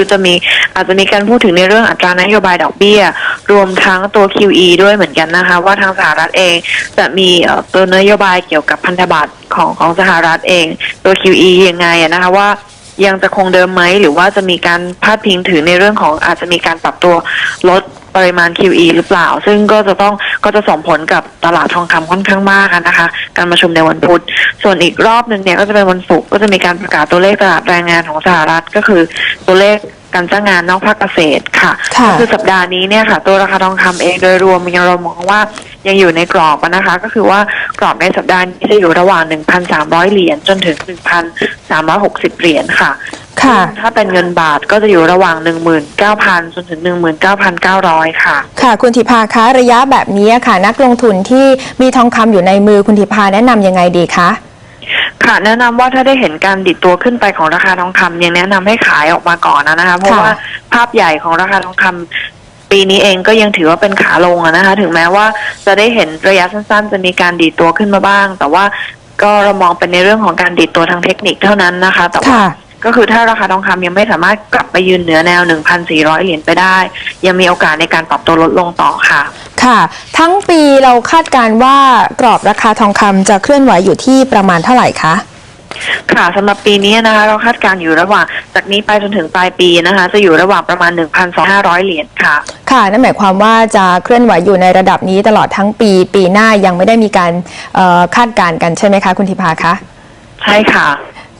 คือจะมีอาจจะมีการพูดถึงในเรื่องอัตรานโยบายดอกเบี้ย รวมทั้งตัว QE ด้วยเหมือนกันนะคะ ว่าทางสหรัฐเองจะมีตัวนโยบายเกี่ยวกับพันธบัตรของของสหรัฐเอง ตัว QE ยังไงนะคะว่า ยังจะคงเดิมไหม หรือว่าจะมีการพาดพิงถึงในเรื่องของอาจจะมีการปรับตัวลดปริมาณ QE หรือเปล่า ซึ่งก็จะต้องก็จะส่งผลกับตลาดทองคำค่อนข้างมากนะคะ การประชุมในวันพุธ ส่วนอีกรอบหนึ่งเนี่ยก็จะเป็นวันศุกร์ก็จะมีการประกาศตัวเลขตลาดแรงงานของสหรัฐก็คือตัวเลข การจ้างงานนอกภาคเกษตรค่ะค่ะก็คือสัปดาห์นี้เนี่ยค่ะ ตัวราคาทองคำเองโดยรวมยังเรามองว่ายังอยู่ในกรอบอะนะคะ ก็คือว่ากรอบในสัปดาห์นี้จะอยู่ระหว่าง 1,300 เหรียญจนถึง 1,360 เหรียญค่ะ ค่ะซึ่งถ้าเป็นเงินบาทก็จะอยู่ระหว่าง 19,000จนถึง 19,900 ค่ะ ค่ะ คุณธิพาคะระยะแบบนี้ค่ะ นักลงทุนที่มีทองคำอยู่ในมือคุณธิพาแนะนำยังไงดีคะ ค่ะแนะนำว่าถ้าได้เห็นการดิดตัวขึ้นไปของราคาทองคำยังแนะนำให้ขายออกมาก่อนนะนะคะเพราะค่ะว่าภาพใหญ่ของราคาทองคำปีนี้เองก็ยังถือว่าเป็นขาลงอะนะคะ ถึงแม้ว่าจะได้เห็นระยะสั้น ๆ จะมีการดีดตัวขึ้นมาบ้าง แต่ว่าก็เรามองเป็นในเรื่องของการดีดตัวทางเทคนิคเท่านั้นนะคะ แต่ว่าค่ะก็คือถ้าราคาทองคำยังไม่สามารถกลับไปยืนเหนือแนว 1,400 เหรียญไปได้ ยังมีโอกาสในการปรับตัวลดลงต่อค่ะ ค่ะ ทั้งปีเราคาดการณ์ว่ากรอบราคาทองคำจะเคลื่อนไหวอยู่ที่ประมาณเท่าไหร่คะค่ะสำหรับปีนี้นะคะ เราคาดการณ์อยู่ระหว่างจากนี้ไปจนถึงปลายปีนะคะ จะอยู่ระหว่างประมาณ 1,200 เหรียญค่ะ ค่ะนั่นหมายความว่าจะเคลื่อนไหวอยู่ในระดับนี้ตลอดทั้งปีปีหน้ายังไม่ได้มีการเอ่อคาดการณ์กันใช่ไหมคะ คุณธิพาคะใช่ค่ะ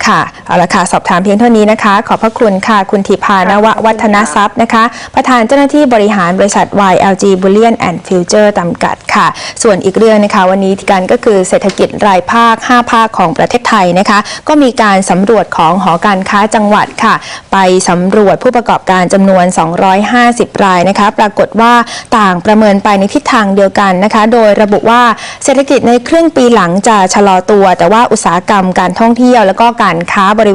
ค่ะเอาละค่ะสอบถามเพียงเท่านี้นะคะ ขอบพระคุณค่ะคุณธิพานววัฒนทรัพย์นะคะ ประธานเจ้าหน้าที่บริหารบริษัท YLG Bullion and Future จำกัดค่ะ ส่วนอีกเรื่องนะคะ วันนี้ที่กันก็คือเศรษฐกิจรายภาค 5 ภาคของประเทศไทยนะคะ ก็มีการสำรวจของหอการค้าจังหวัดค่ะ ไปสำรวจผู้ประกอบการจำนวน 250 รายนะคะ ปรากฏว่าต่างประเมินไปในทิศทางเดียวกันนะคะ โดยระบุว่าเศรษฐกิจในครึ่งปีหลังจะชะลอตัว แต่ว่าอุตสาหกรรมการท่องเที่ยว แล้วก็การค้าบริเวณ